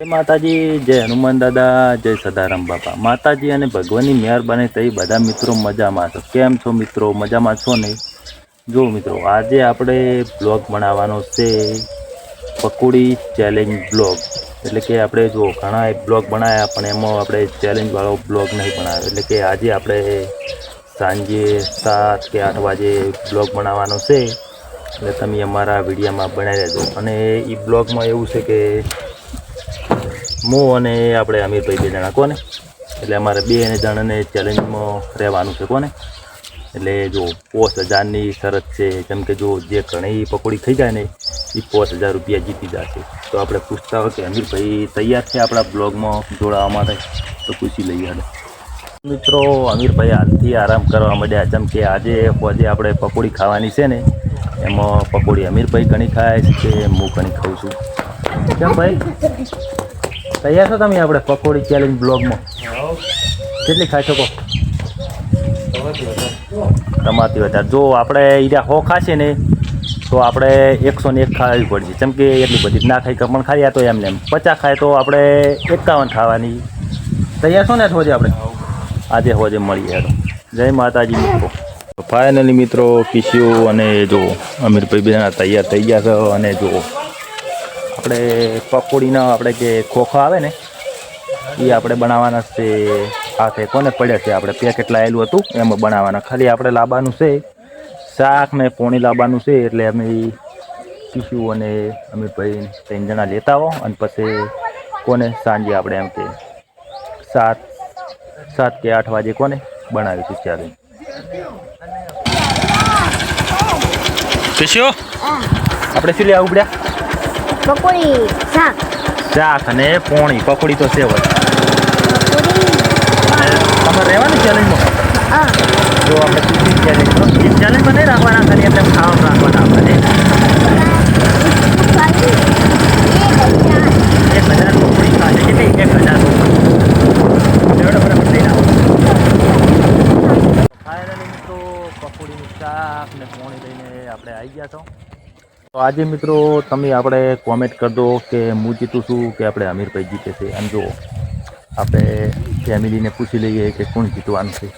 માતાજી, જય હનુમાન દાદા, જય સદારામ બાપા. માતાજી અને ભગવાનની મહેરબાની થઈ બધા મિત્રો મજામાં છો. કેમ છો મિત્રો? મજામાં છો નહીં જો મિત્રો, આજે આપણે બ્લોગ બનાવવાનો છે પકોડી ચેલેન્જ બ્લોગ. એટલે કે આપણે જો ઘણા બ્લોગ બનાવ્યા પણ એમાં આપણે ચેલેન્જવાળો બ્લોગ નહીં બનાવ્યો. એટલે કે આજે આપણે સાંજે સાત કે આઠ વાગે બ્લોગ બનાવવાનો છે. એટલે તમે અમારા વિડીયોમાં બનાવી રહેજો અને એ બ્લોગમાં એવું છે કે હું અને આપણે અમીરભાઈ બે જણા, કોને? એટલે અમારે બે જણાને ચેલેન્જમાં રહેવાનું છે, કોને? એટલે જો પોસ હજારની શરત છે, જેમ કે જો જે ઘણી પકોડી ખાઈ જાય ને એ પોસ હજાર રૂપિયા જીતી જશે. તો આપણે પૂછતા હોય કે અમીરભાઈ તૈયાર છે આપણા બ્લોગમાં જોડાવા માટે? તો પૂછી લઈએ અને મિત્રો, અમીરભાઈ હાલથી આરામ કરવા માંડ્યા. જેમ કે આજે આજે આપણે પકોડી ખાવાની છે ને, એમાં પકોડી અમીરભાઈ ઘણી ખાય છે કે હું ઘણી ખાઉં છું? કેમ ભાઈ? તૈયાર છો તમે આપણે પકોડી ચેલેન્જ બ્લોગમાં કેટલી ખાઈ શકો? તમારથી વધારે. જો આપણે ઈરા હો ખાશે ને, તો આપણે એકસો ને એક ખાવી પડશે. જેમ કે એટલી બધી ના ખાઈ પણ ખાઈ તો એમને એમ. પચાસ ખાય તો આપણે એકાવન ખાવાની. તૈયાર છો ને હોજે આપણે? આજે હોજે મળીએ જય માતાજી મિત્રો. ફાઇનલી મિત્રો કિસ્યુ અને જો અમીરભાઈ બેના તૈયાર થઈ ગયા છે અને જો આપણે પકોડીના આપણે જે ખોખા આવે ને એ આપણે બનાવવાના છે હાથે કોને પડ્યા છે આપણે પેકેટ લાવેલું હતું એમાં બનાવવાના. ખાલી આપણે લાવવાનું છે શાક ને પોણી લાવવાનું છે એટલે અમે કિશુ અને ભાઈ ત્રણ જણા લેતા આવો અને પછી કોને સાંજે આપણે એમ કે સાત સાત કે આઠ વાગે કોને બનાવીશું ચાલે. કિશુ આપણે શું લેવા ઉપડ્યા? પકોડી શાક. શાક અને પોણી. પકોડી તો સેવ તમારે રહેવાનું ચેલેન્જમાં હા. જો આપણે ટિફિન ચેલેન્જ ચેલેન્જમાં નહીં રાખવાના ખાલી એટલે ખાવા રાખવાના આપણે એક હજાર પકોડી ખાશે. કેટલી? એક હજાર પકોડીનું શાક ને પોણી લઈને આપણે આવી ગયા છો. તો આજે મિત્રો તમે આપણે કોમેન્ટ કરજો કે હું જીતું છું કે આપણે અમીરભાઈ જીતે છે. એમ જો આપણે ફેમિલીને પૂછી લઈએ કે કોણ જીતવાનું છે.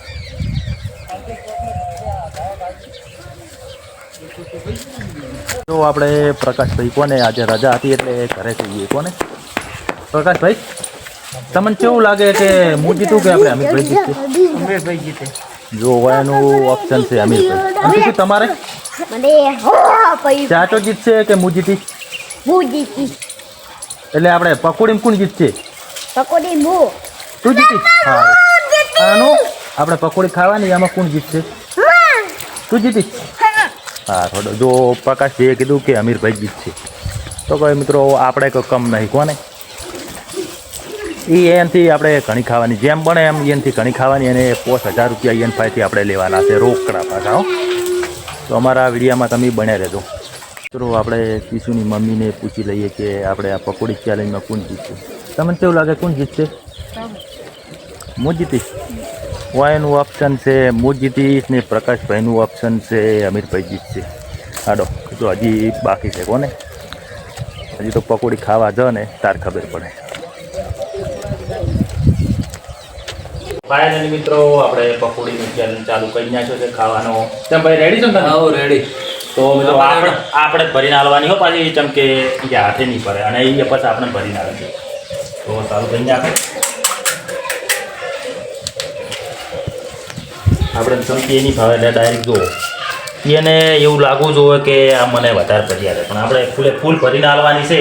તો આપણે પ્રકાશભાઈ કોને આજે રજા હતી એટલે ઘરે જઈએ. કોને? પ્રકાશભાઈ તમને કેવું લાગે કે હું જીતું કે આપણે અમીરભાઈ જીતે અમીરભાઈ જીતે. જો એનું ઓપ્શન છે અમીરભાઈ. તમારે? મને ચાટો જીતશે કે હું જીતી હું જીતી એટલે આપણે પકોડીમાં કોણ જીતશે પકોડી હું તું જીતી હા. આનું? આપણે પકોડી ખાવાની એમાં કોણ જીતશે તું જીતી હા. થોડો જો પ્રકાશજીએ કીધું કે અમીરભાઈ જીતશે તો કોઈ મિત્રો આપણે કોઈ કમ નહીં કોને? એ એનથી આપણે ઘણી ખાવાની જેમ બને એમ એનથી ઘણી ખાવાની અને પોસ હજાર રૂપિયા એન ફાઈથી આપણે લેવાના છે રોકડા પાછા હો. તો અમારા વિડીયામાં તમે બન્યા રહેજો. મિત્રો, આપણે કિશુની મમ્મીને પૂછી લઈએ કે આપણે આ પકોડી ચેલેન્જમાં કોણ જીતશે. તમને કેવું લાગે કોણ જીતશે? હું જીતીશ વાયનું ઓપ્શન છે હું જીતીશ ને પ્રકાશભાઈનું ઓપ્શન છે, અમીરભાઈ જીતશે. હાડો તો હજી બાકી છે કોને? હજી તો પકોડી ખાવા જ ને, તાર ખબર પડે. ફાઇનલી મિત્રો આપણે પકોડીનું ચેલેન્જ ચાલુ કરી નાખ્યો છે ખાવાનો. તેમ ભાઈ રેડી છો ને આવો રેડી તો મિત્રો આપણે આપણે ભરીને હાલવાની હો પાછી ચમ કે હાથે નહીં પડે અને એ પછી આપણે ભરીને આવે છે. તો ચાલુ કરીને આપણે આપણે ચમકી એની ભાવે એટલે ડાયરેક્ટ જુઓ. એને એવું લાગવું જોઈએ કે આ મને વધારે ભરી આવે પણ આપણે ફૂલે ફૂલ ભરીને હાલવાની છે.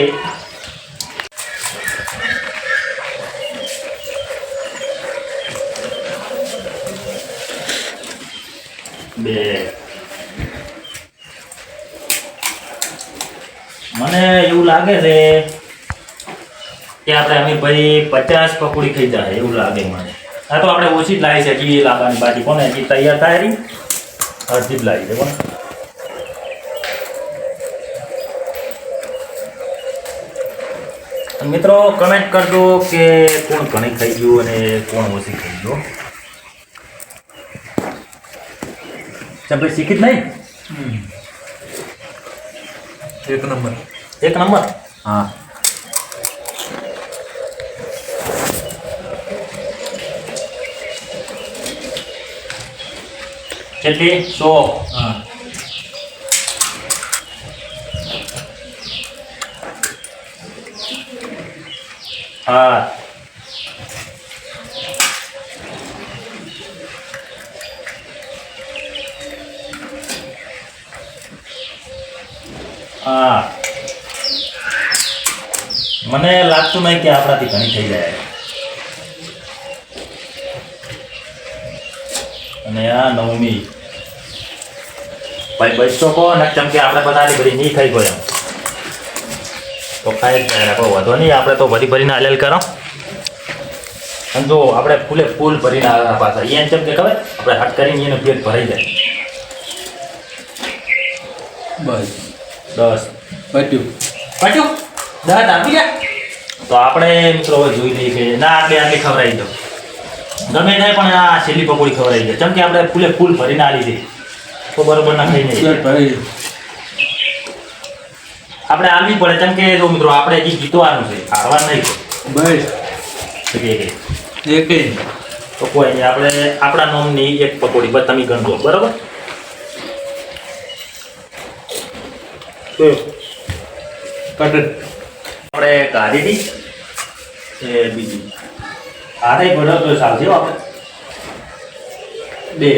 મને એવું લાગે છે કે આપણે અમીરભાઈ પચાસ પકોડી ખાઈ જાય એવું લાગે મને. આ તો આપણે ઓછી જ લાવી શકીએ લાવવાની બાકી કોને હજી તૈયાર થાય રહી અડધી જ લાવી છે, કોને? મિત્રો કમેન્ટ કરજો કે કોણ ઘણી ખાઈ ગયું અને કોણ ઓછી ખાઈ ગયું. ભાઈ શીખી જ નહીં? એક નંબર. એક નંબર? હા. કેટલી સો. હા. હા. મને લાગતું નહીં કે આપણાથી ઘણી થઈ જાય. અને આ નવમી. ભાઈ બસો કહો ને કેમ કે આપણે બધાની બધી નહીં થઈ ગયો તો ખાઈ જ જાય રાખો વધો નહીં આપણે તો ભરી ભરીને હાલેલ કરો. અને જો આપણે ફૂલે ફૂલ ભરીને આવ્યા પાછા એને કેમ કે ખબર આપણે હટ કરીને એનો પેટ ભરાઈ જાય. બસ. દસ પટ્યું. પટ્યું? દાંત આપી જા. તો આપણે મિત્રો હવે જોઈ લઈએ કે ના આટલી આટલી ખવડાવી દો. ગમે નહીં પણ આ છેલ્લી પકોડી ખવડાવી દે. કેમ કે આપણે ફૂલે ફૂલ ભરીને આલી દે તો બરોબર ના ખાઈ નહીં આપણે આલવી પડે. કેમ કે જો મિત્રો આપણે હજી જીતવાનું છે. હારવા નહીં. બસ. તો કે કે. તો કોઈ નહીં આપણે આપણા નોમની એક પકોડી. બસ તમે ગણજો. બરાબર? કટ આપણે હતી એ બીજી? ભરો તો ચાલશે આપણે. બે.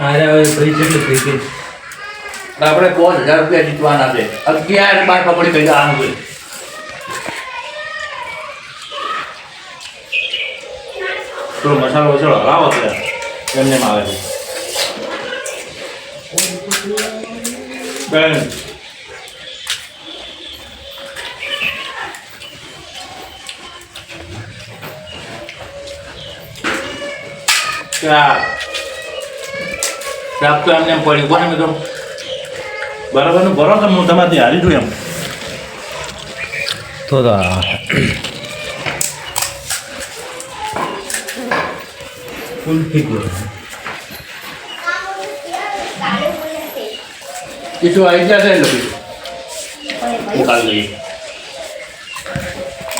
અરે હવે ફ્રી કેટલું ફ્રી આપણે પાંચ હજાર રૂપિયા જીતવાના છે. અગિયાર બાર પકડી કહી જવાનું છે. થોડો મસાલો વસાલો હલાવો ત્યારે એમને આવે છે. બેન. શાક તો એમને એમ પડ્યું. કોને મિત્રો. બરાબરનું? કે હું તમારાથી હારી છું એમ. તો ફૂલ એ શું આવી ગયા લખી ઉકાળી લઈએ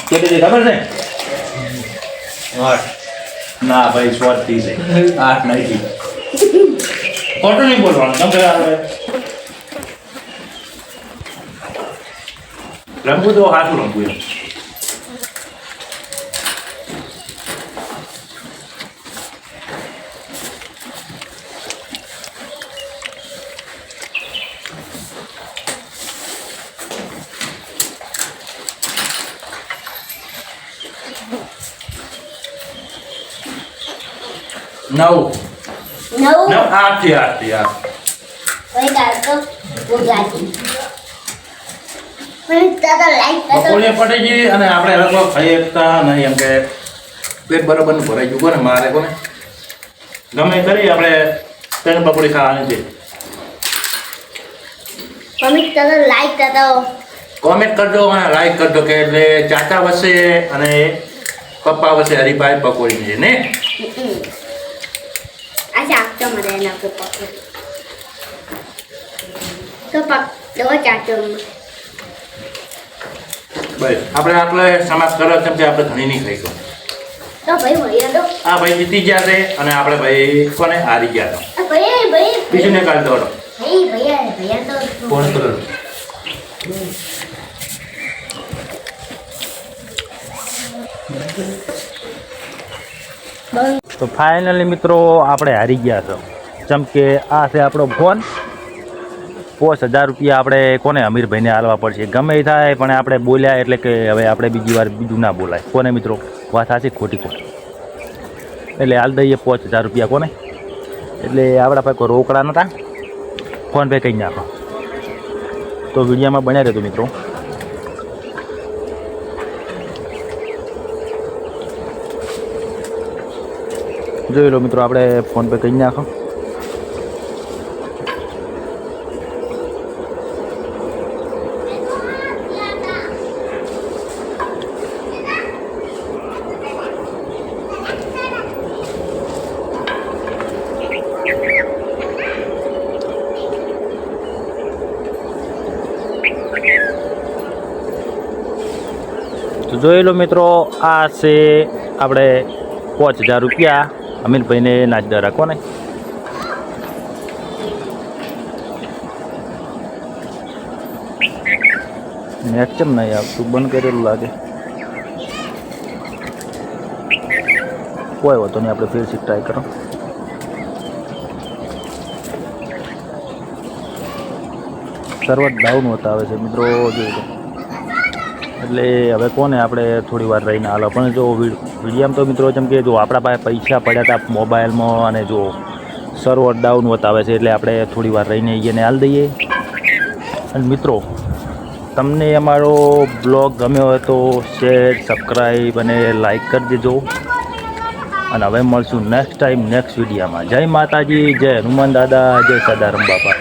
કેટલી ખબર છે? ના ભાઈ સ્વાર્થી છે આઠ નહીં ખોટું નહીં બોલવાનું. તમે રમવું તો સાચું રમવું એમ. નવ. નવ. આઠથી આઠથી આઠ બપોરે પડી ગઈ અને આપણે હવે ખાઈ શકતા નહીં એમ કે પેટ બરાબરનું ભરાઈ ગયું. કોને મારે કોને ગમે કરી આપણે ત્રણ બપોરી ખાવાની છે. મમ્મી તારા લાઈક કરતો કોમેન્ટ કરજો અને લાઈક કરજો કે એટલે ચાચા વસે અને પપ્પા વસે હરીભાઈ પકોડી ને? તો મને એના પર પકડ તો પક દો ચાચો બસ. આપણે આટલે સમાજ કરો કેમ કે આપણે ઘણી નહીં થઈ તો ભાઈ તો આ ભાઈ જીતી ગયા છે અને આપણે ભાઈ કોને હારી ગયા હતા ભાઈ ભાઈ. બીજું ને કાઢ દોડો. ભાઈ ભૈયા ભૈયા તો ફોન કરો તો ફાઇનલી મિત્રો, આપણે હારી ગયા છો. જેમ કે આ છે આપણો ફોન. પોસ હજાર રૂપિયા આપણે કોને અમીરભાઈને હાલવા પડશે? ગમે એ થાય, પણ આપણે બોલ્યા એટલે કે હવે આપણે બીજી વાર બીજું ના બોલાય. કોને મિત્રો? વાત સાચી ખોટી ખોટી એટલે હાલ દઈએ પાંચ હજાર રૂપિયા કોને? એટલે આપણા પાસે કોઈ રોકડા નહોતા ફોન પે કહી નાખો. તો વિડીયોમાં બન્યા રહેતું મિત્રો. જોઈ લો મિત્રો, આપણે ફોન પે કરી નાખો. તો જોઈ લો મિત્રો, આ છે આપણે પાંચ હજાર રૂપિયા. અમીરભાઈને નાચદા રાખો ને નેટ કેમ નહીં આવતું? બંધ કરેલું લાગે. કોઈ વાતો નહીં, આપણે ફેરથી ટ્રાય કરો. સર્વર ડાઉન બતાવે છે મિત્રો, જોઈ લો. એટલે હવે કોને આપણે થોડી વાર રહીને હાલો, પણ જો વિડીયામાં તો મિત્રો જેમ કે જો આપણા પાસે પૈસા પડ્યા હતા મોબાઈલમાં અને જો સર્વર ડાઉન બતાવે છે એટલે આપણે થોડી વાર રહીને એને હાલ દઈએ. અને મિત્રો, તમને અમારો બ્લોગ ગમ્યો હોય તો શેર સબસ્ક્રાઈબ અને લાઈક કરી દેજો. અને હવે મળશું નેક્સ્ટ ટાઈમ નેક્સ્ટ વિડીયામાં જય માતાજી, જય હનુમાન દાદા, જય સદારામ બાપા.